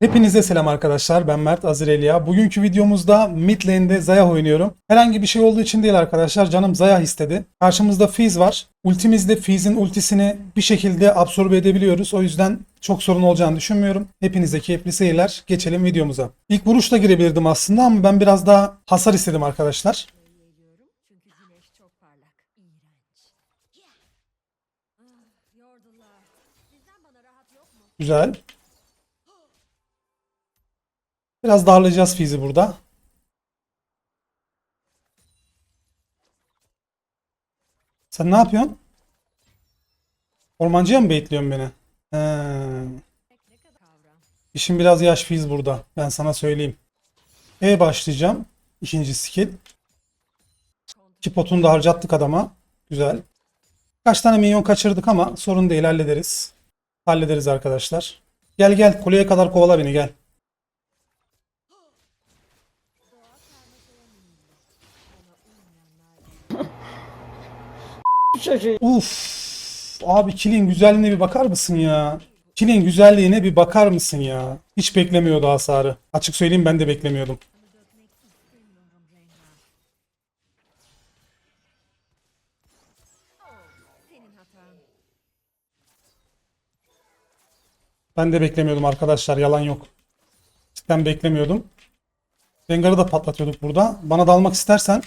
Hepinize selam arkadaşlar. Ben Mert Azirelia. Bugünkü videomuzda mid lane'de Zayah oynuyorum. Herhangi bir şey olduğu için değil arkadaşlar. Canım Zayah istedi. Karşımızda Fizz var. Ultimizde Fizz'in ultisini bir şekilde absorbe edebiliyoruz. O yüzden çok sorun olacağını düşünmüyorum. Hepinize keyifli seyirler. Geçelim videomuza. İlk vuruşla girebilirdim aslında ama ben biraz daha hasar istedim arkadaşlar. Geliyorum Biraz darlayacağız Fizz'i burada. Sen ne yapıyorsun? Ormancıya mı baitliyorsun beni? He. İşin biraz yaş Fizz burada. Ben sana söyleyeyim. E başlayacağım. İkinci skill. İki potunu da harcattık adama. Güzel. Kaç tane minyon kaçırdık ama sorun değil hallederiz. Hallederiz arkadaşlar. Gel gel kuleye kadar kovala beni gel. Uf. Abi kilin güzelliğine bir bakar mısın ya? Kilin güzelliğine bir bakar mısın ya? Hiç beklemiyordu hasarı. Açık söyleyeyim ben de beklemiyordum. Ben de beklemiyordum arkadaşlar yalan yok. Cidden beklemiyordum. Rengar'ı da patlatıyorduk burada. Bana dalmak istersen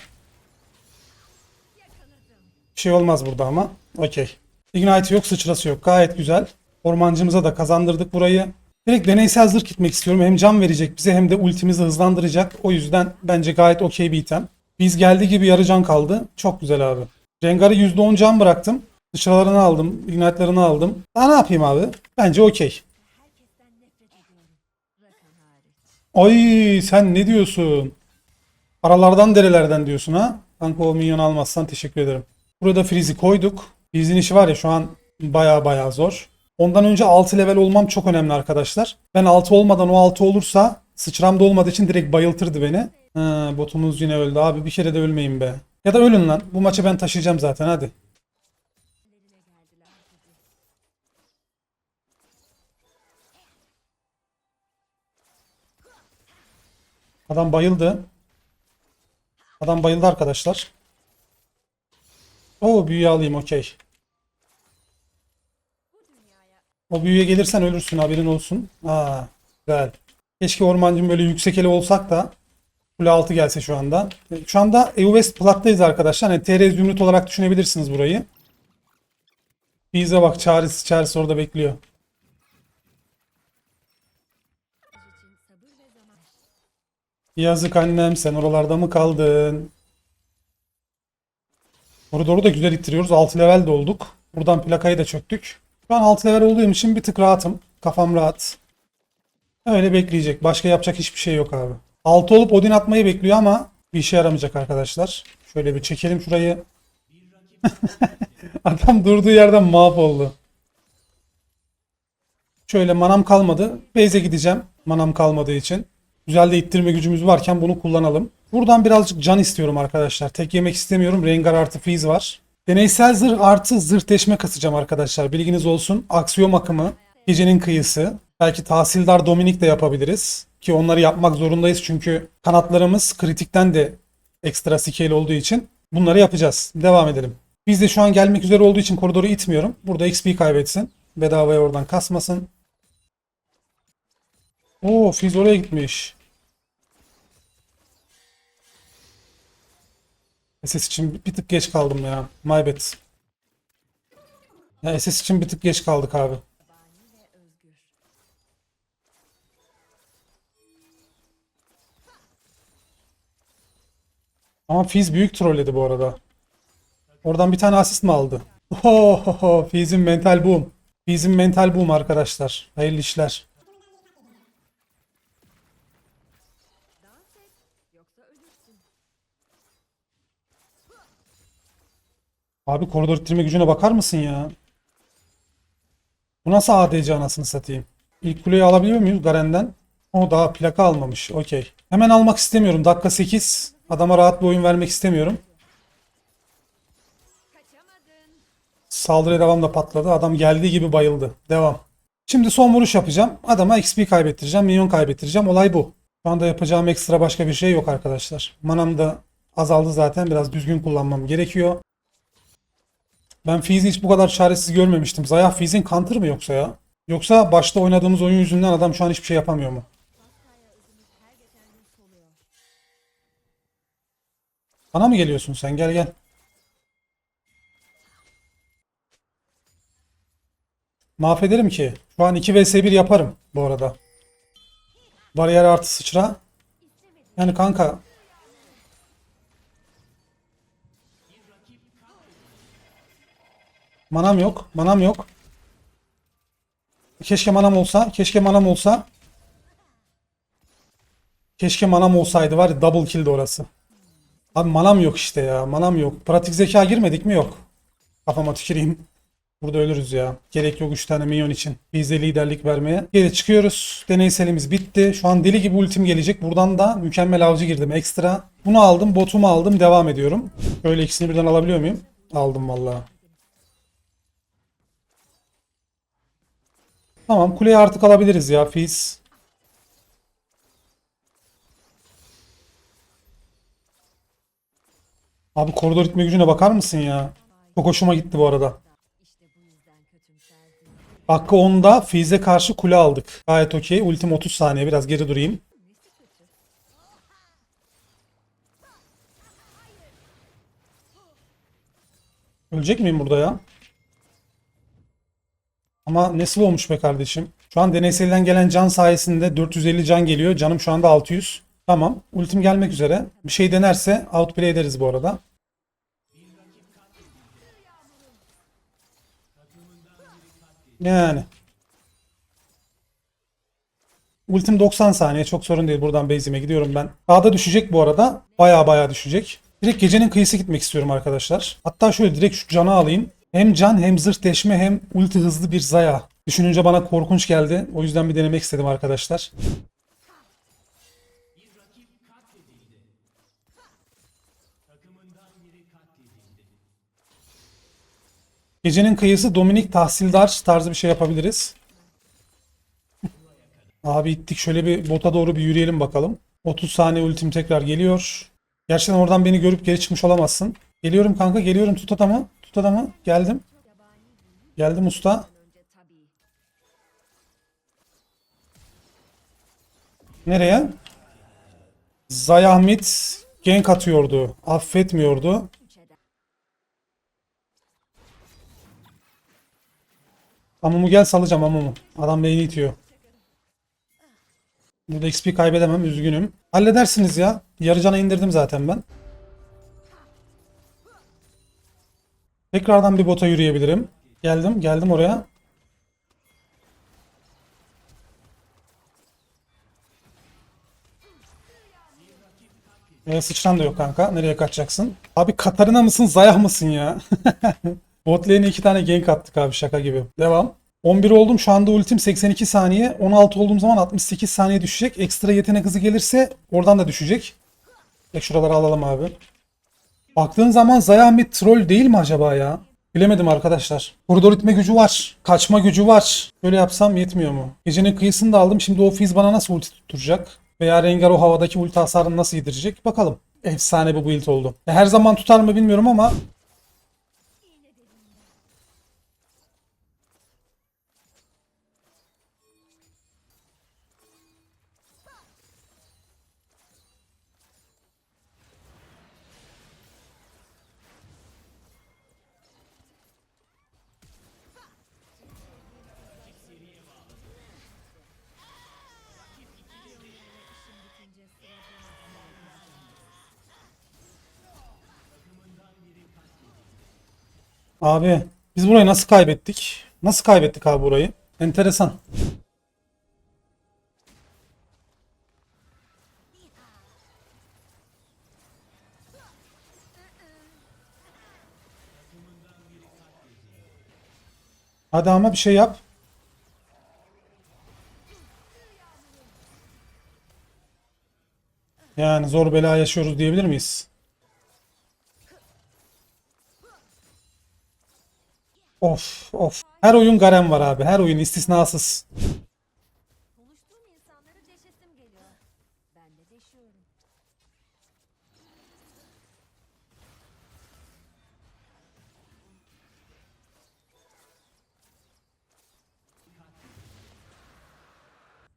bir şey olmaz burada ama. Okey. Ignite yok, sıçrası yok. Gayet güzel. Ormancımıza da kazandırdık burayı. Direkt deneysel zırh gitmek istiyorum. Hem can verecek bize hem de ultimizi hızlandıracak. O yüzden bence gayet okey bir item. Biz geldiği gibi yarı can kaldı. Çok güzel abi. Rengar'ı %10 can bıraktım. Sıçralarını aldım. Ignite'larını aldım. Daha ne yapayım abi? Bence okey. Ay sen ne diyorsun? Aralardan derelerden diyorsun ha? Kanka o milyon almazsan teşekkür ederim. Burada Freeze'i koyduk. Freeze'in işi var ya şu an baya baya zor. Ondan önce 6 level olmam çok önemli arkadaşlar. Ben 6 olmadan o 6 olursa sıçramda olmadığı için direkt bayıltırdı beni. Ha, botumuz yine öldü abi bir kere de ölmeyin be. Ya da ölün lan. Bu maçı ben taşıyacağım zaten hadi. Adam bayıldı. Adam bayıldı arkadaşlar. Oo büyüyü alayım okey. O büyüye gelirsen ölürsün haberin olsun. Aa güzel. Keşke ormancım böyle yüksek ele olsak da kule altı gelse şu anda. Şu anda EU West Plat'tayız arkadaşlar. Yani TR Zümrüt olarak düşünebilirsiniz burayı. Bize bak çaresi çaresi orada bekliyor. Yazık annem sen oralarda mı kaldın? Koridoru da güzel ittiriyoruz. 6 level de olduk. Buradan plakayı da çöktük. Şu an 6 level olduğum için bir tık rahatım. Kafam rahat. Öyle bekleyecek. Başka yapacak hiçbir şey yok abi. 6 olup Odin atmayı bekliyor ama bir işe yaramayacak arkadaşlar. Şöyle bir çekelim şurayı. Adam durduğu yerden mahvoldu. Şöyle manam kalmadı. Base'e gideceğim. Manam kalmadığı için. Güzel de ittirme gücümüz varken bunu kullanalım. Buradan birazcık can istiyorum arkadaşlar. Tek yemek istemiyorum. Rengar artı Fizz var. Deneysel zırh artı zırh deşme kasacağım arkadaşlar. Bilginiz olsun. Aksiyom akımı, gecenin kıyısı. Belki tahsildar Dominik de yapabiliriz. Ki onları yapmak zorundayız çünkü kanatlarımız kritikten de ekstra scale olduğu için bunları yapacağız. Devam edelim. Biz de şu an gelmek üzere olduğu için koridoru itmiyorum. Burada XP kaybetsin. Bedavaya oradan kasmasın. Oo Fizz oraya gitmiş. SS için bir tık geç kaldım ya. My bad. Ya SS için bir tık geç kaldık abi. Ama Fizz büyük trolledi bu arada. Oradan bir tane asist mi aldı? Ohohoho, Fizz'in mental boom. Fizz'in mental boom arkadaşlar. Hayırlı işler. Dans et. Yoksa ölürsün. Abi koridor ittirme gücüne bakar mısın ya? Bu nasıl ADC anasını satayım? İlk kuleyi alabiliyor muyuz Garen'den? O daha plaka almamış. Okey. Hemen almak istemiyorum. Dakika 8. Adama rahat bir oyun vermek istemiyorum. Saldırıya devam da patladı. Adam geldiği gibi bayıldı. Devam. Şimdi son vuruş yapacağım. Adama XP kaybettireceğim, minyon kaybettireceğim. Olay bu. Şu anda yapacağım ekstra başka bir şey yok arkadaşlar. Manam da azaldı zaten. Biraz düzgün kullanmam gerekiyor. Ben Fizz'i hiç bu kadar çaresiz görmemiştim. Zayah Fizz'in counter mı yoksa ya? Yoksa başta oynadığımız oyun yüzünden adam şu an hiçbir şey yapamıyor mu? Bana mı geliyorsun sen? Gel gel. Mahvederim ki. Şu an 2 vs 1 yaparım bu arada. Bariyer artı sıçra. Yani kanka. Manam yok. Manam yok. Keşke manam olsa. Keşke manam olsa. Keşke manam olsaydı var ya double kill'di orası. Abi manam yok işte ya. Manam yok. Pratik zeka girmedik mi? Yok. Kafama tüküreyim. Burada ölürüz ya. Gerek yok 3 tane minyon için. Biz de liderlik vermeye. Geri çıkıyoruz. Deneyselimiz bitti. Şu an deli gibi ultim gelecek. Buradan da mükemmel avcı girdim ekstra. Bunu aldım. Botumu aldım. Devam ediyorum. Böyle ikisini birden alabiliyor muyum? Aldım vallahi. Tamam kuleyi artık alabiliriz ya. Fizz. Abi koridor itme gücüne bakar mısın ya? Çok hoşuma gitti bu arada. Hakkı 10'da Fizz'e karşı kule aldık. Gayet okey. Ultim 30 saniye. Biraz geri durayım. Ölecek miyim burada ya? Ama nasıl olmuş be kardeşim? Şu an deneyselden gelen can sayesinde 450 can geliyor. Canım şu anda 600. Tamam. Ultim gelmek üzere. Bir şey denerse outplay ederiz bu arada. Yani. Ultim 90 saniye çok sorun değil. Buradan base'ime gidiyorum ben. Dağda düşecek bu arada. Baya baya düşecek. Direkt gecenin kıyısı gitmek istiyorum arkadaşlar. Hatta şöyle direkt şu canı alayım. Hem can hem zırh deşme hem ulti hızlı bir zaya. Düşününce bana korkunç geldi. O yüzden bir denemek istedim arkadaşlar. Gecenin kıyısı Dominik Tahsildar tarzı bir şey yapabiliriz. Abi ittik şöyle bir bota doğru bir yürüyelim bakalım. 30 saniye ultim tekrar geliyor. Gerçekten oradan beni görüp geri çıkmış olamazsın. Geliyorum kanka geliyorum tut adamı. Tut adamı. Geldim. Geldim usta. Nereye? Zayahmit gank atıyordu. Affetmiyordu. Amumu gel salacağım Amumu. Adam lane'i itiyor. Burada XP kaybedemem üzgünüm. Halledersiniz ya. Yarı cana indirdim zaten ben. Tekrardan bir bota yürüyebilirim. Geldim geldim oraya. Ee, sıçran da yok kanka. Nereye kaçacaksın? Abi Katarina mısın Zayah mısın ya? Bot iki tane gank attık abi şaka gibi. Devam. 11 oldum şu anda ultim 82 saniye. 16 olduğum zaman 68 saniye düşecek. Ekstra yetenek hızı gelirse oradan da düşecek. Tek şuraları alalım abi. Baktığın zaman Zaya bir troll değil mi acaba ya? Bilemedim arkadaşlar. Koridor itme gücü var. Kaçma gücü var. Böyle yapsam yetmiyor mu? Gecenin kıyısını da aldım. Şimdi o Fizz bana nasıl ulti tutturacak? Veya Rengar o havadaki ulti hasarını nasıl yedirecek? Bakalım. Efsane bir build oldu. E, Her zaman tutar mı bilmiyorum ama Abi biz burayı nasıl kaybettik? Nasıl kaybettik abi burayı? Enteresan. Hadi ama bir şey yap. Yani zor bela yaşıyoruz diyebilir miyiz? Of of. Her oyun Garen var abi. Her oyun istisnasız.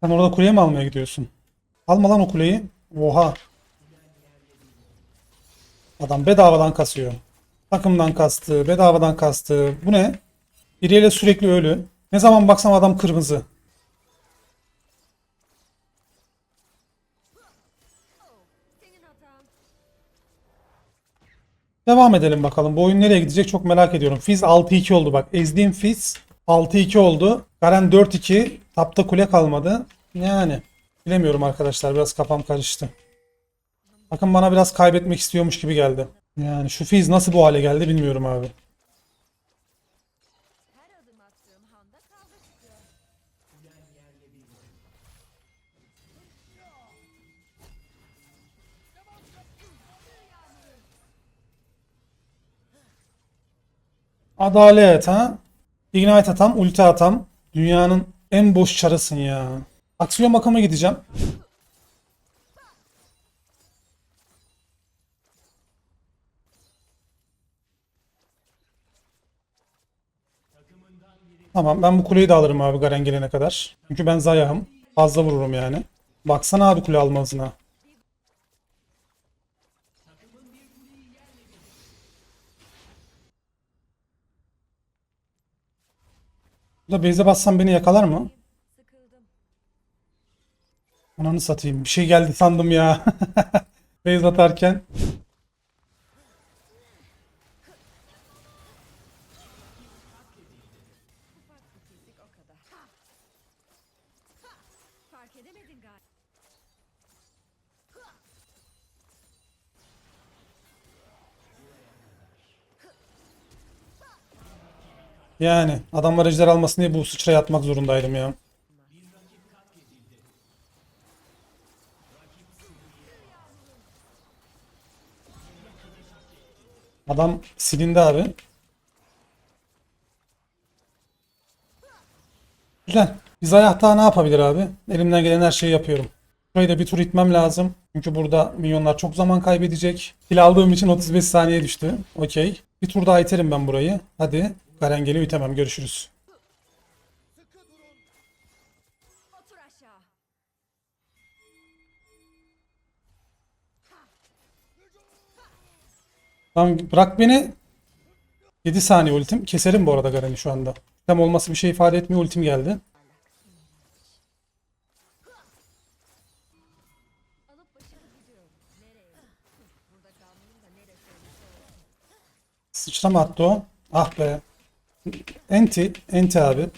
Sen orada kuleye mi almaya gidiyorsun? Alma lan o kuleyi. Oha. Adam bedavadan kasıyor. Takımdan kastı, bedavadan kastı. Bu ne? Biriyle sürekli ölü. Ne zaman baksam adam kırmızı. Devam edelim bakalım. Bu oyun nereye gidecek çok merak ediyorum. Fizz 6-2 oldu bak. Ezdiğim Fizz 6-2 oldu. Garen 4-2. Tapta kule kalmadı. Yani bilemiyorum arkadaşlar. Biraz kafam karıştı. Bakın bana biraz kaybetmek istiyormuş gibi geldi. Yani şu Fizz nasıl bu hale geldi bilmiyorum abi. Adalet ha? Ignite atam, ulti atam. Dünyanın en boş çarısın ya. Aksiyon makama gideceğim. Tamam ben bu kuleyi de alırım abi Garen gelene kadar. Çünkü ben Zayah'ım. Fazla vururum yani. Baksana abi kule alma hızına. Bu da base'e bassam beni yakalar mı? Ananı satayım. Bir şey geldi sandım ya. Base atarken. Fark edemedin galiba. Yani adamlar ejder almasın diye bu sıçrayı atmak zorundaydım ya. Adam silindi abi. Güzel. Biz ayakta ne yapabilir abi? Elimden gelen her şeyi yapıyorum. Burayı da bir tur itmem lazım. Çünkü burada milyonlar çok zaman kaybedecek. Kill aldığım için 35 saniye düştü. Okey. Bir tur daha iterim ben burayı. Hadi. Garen geliyor itemem. Görüşürüz. Tamam bırak beni. 7 saniye ultim. Keserim bu arada Garen'i şu anda. Tam olması bir şey ifade etmiyor. Ultim geldi. Sıçrama attı o. Ah be. Enti. Enti abi.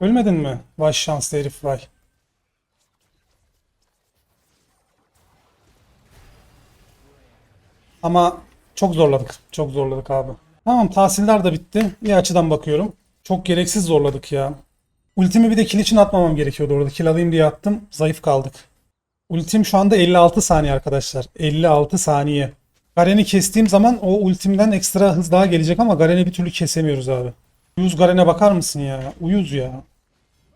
Ölmedin mi? Vay şanslı herif vay. Ama çok zorladık. Çok zorladık abi. Tamam tahsiller de bitti. İyi açıdan bakıyorum. Çok gereksiz zorladık ya. Ultimi bir de kill için atmamam gerekiyordu orada. Kill alayım diye attım. Zayıf kaldık. Ultim şu anda 56 saniye arkadaşlar. 56 saniye. Garen'i kestiğim zaman o ultimden ekstra hız daha gelecek ama Garen'i bir türlü kesemiyoruz abi. Uyuz Garen'e bakar mısın ya? Uyuz ya.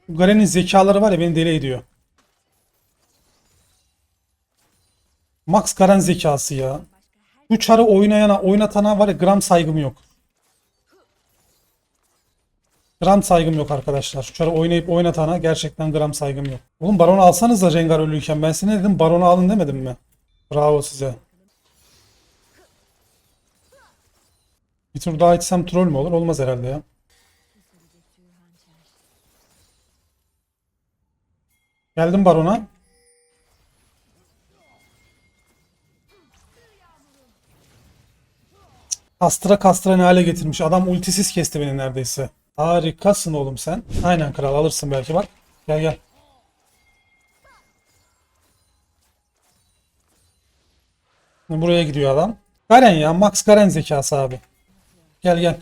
Garen'in zekaları var ya beni deli ediyor. Max Garen zekası ya. Bu çarı oynayana, oynatana var ya gram saygım yok. Gram saygım yok arkadaşlar. Çarı oynayıp oynatana gerçekten gram saygım yok. Oğlum Baron'u alsanız da Rengar ölüyken ben size dedim Baron'u alın demedim mi? Bravo size. Bir tur daha içsem troll mü olur? Olmaz herhalde ya. Geldim Baron'a. Kastıra kastıra ne hale getirmiş. Adam ultisiz kesti beni neredeyse. Harikasın oğlum sen. Aynen kral alırsın belki bak. Gel gel. Buraya gidiyor adam. Garen ya. Max Garen zekası abi. Gel gel.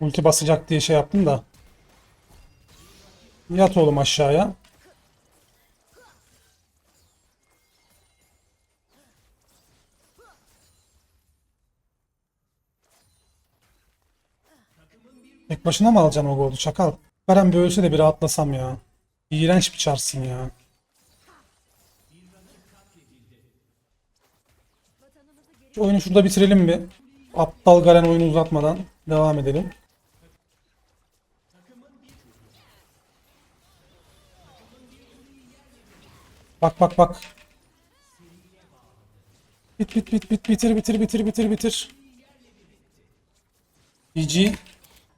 Ulti basacak diye şey yaptım da. Yat oğlum aşağıya. Başına mı alacaksın o golü çakal? Beren bir ölse de bir rahatlasam ya. İğrenç bir çarsın ya. Şu oyunu şurada bitirelim bir. Aptal Garen oyunu uzatmadan devam edelim. Bak bak bak. Bit bit bit bit bitir bitir bitir bitir bitir. GG.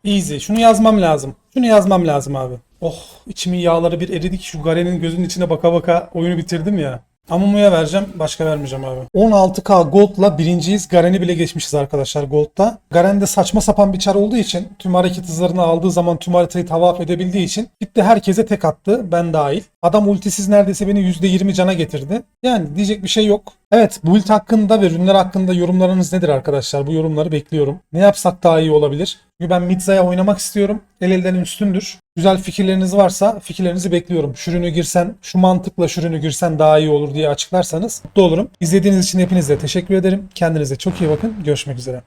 Easy. Şunu yazmam lazım. Şunu yazmam lazım abi. Oh içimin yağları bir eridi ki şu Garen'in gözünün içine baka baka oyunu bitirdim ya. Amumu'ya vereceğim. Başka vermeyeceğim abi. 16k Gold'la birinciyiz. Garen'i bile geçmişiz arkadaşlar Gold'da. Garen de saçma sapan bir çar olduğu için tüm hareket hızlarını aldığı zaman tüm haritayı tavaf edebildiği için gitti herkese tek attı. Ben dahil. Adam ultisiz neredeyse beni %20 cana getirdi. Yani diyecek bir şey yok. Evet build hakkında ve ürünler hakkında yorumlarınız nedir arkadaşlar? Bu yorumları bekliyorum. Ne yapsak daha iyi olabilir? Çünkü ben Midza'ya oynamak istiyorum. El elden üstündür. Güzel fikirleriniz varsa fikirlerinizi bekliyorum. Şürünü girsen, şu mantıkla şürünü girsen daha iyi olur diye açıklarsanız mutlu olurum. İzlediğiniz için hepinize teşekkür ederim. Kendinize çok iyi bakın. Görüşmek üzere.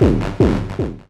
Boom.